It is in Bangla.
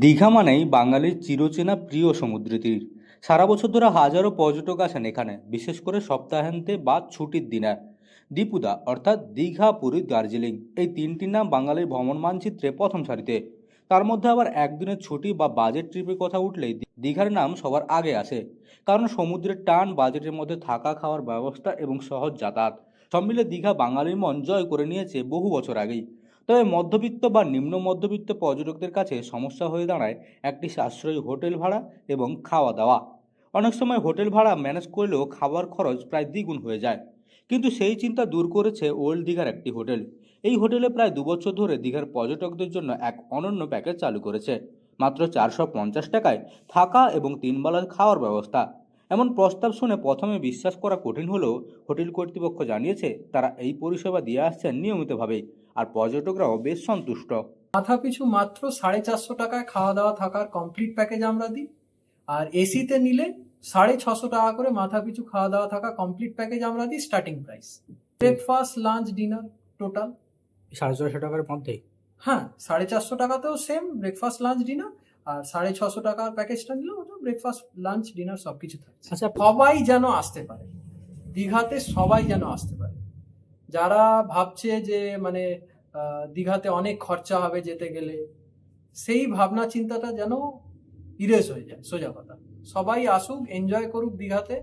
দীঘা মানেই বাঙালির চিরচেনা প্রিয় সমুদ্র তীর। সারা বছর ধরে হাজারো পর্যটক আসেন এখানে, বিশেষ করে সপ্তাহান্তে বা ছুটির দিনে। দীপুদা, অর্থাৎ দীঘা, পুরী, দার্জিলিং, এই তিনটি নাম বাঙালির ভ্রমণ মানচিত্রে প্রথম সারিতে। তার মধ্যে আবার একদিনের ছুটি বা বাজেট ট্রিপের কথা উঠলেই দীঘার নাম সবার আগে আসে। কারণ সমুদ্রের টান বাজেটের মধ্যে থাকা খাওয়ার ব্যবস্থা এবং সহজ যাতায়াত। সব মিলে দীঘা বাঙালির মন জয় করে নিয়েছে বহু বছর আগেই। তবে মধ্যবিত্ত বা নিম্ন মধ্যবিত্ত পর্যটকদের কাছে সমস্যা হয়ে দাঁড়ায় একটি সাশ্রয়ী হোটেল ভাড়া এবং খাওয়া দাওয়া। অনেক সময় হোটেল ভাড়া ম্যানেজ করলেও খাবার খরচ প্রায় দ্বিগুণ হয়ে যায়। কিন্তু সেই চিন্তা দূর করেছে ওল্ড দীঘার একটি হোটেল। এই হোটেলে প্রায় দুবছর ধরে দীঘার পর্যটকদের জন্য এক অনন্য প্যাকেজ চালু করেছে। মাত্র চারশো পঞ্চাশ টাকায় থাকা এবং তিন বেলার খাওয়ার ব্যবস্থা। এমন প্রস্তাব শুনে প্রথমে বিশ্বাস করা কঠিন হলেও হোটেল কর্তৃপক্ষ জানিয়েছে, তারা এই পরিষেবা দিয়ে আসছেন নিয়মিতভাবে আর পর্যটকরাও বেশ সন্তুষ্ট। মাথা পিছু মাত্র সাড়ে চারশো টাকায় খাওয়া দাওয়া থাকার কমপ্লিট প্যাকেজ আমরা দিই। আর এসিতে নিলে সাড়ে ছশো টাকা করে মাথা পিছু খাওয়া দাওয়া থাকা কমপ্লিট প্যাকেজ আমরা দিই starting price breakfast lunch dinner total সাড়ে ছশো টাকার মধ্যে? হ্যাঁ সাড়ে চারশো টাকাতেও সেম ব্রেকফাস্ট লাঞ্চ ডিনার আর সাড়ে ছশো টাকার প্যাকেজটা নিলেও ওটা ব্রেকফাস্ট লাঞ্চ ডিনার সব কিছু থাকছে। আচ্ছা। সবাই যেন আসতে পারে। দীঘাতে সবাই যেন আসতে পারে। যারা ভাবছে যে মানে দীঘাতে অনেক খরচা হবে যেতে গেলে, সেই ভাবনা চিন্তাটা যেন ইরেজ হয়ে যায়, সোজা কথা। সবাই আসুক এনজয় করুক দীঘাতে।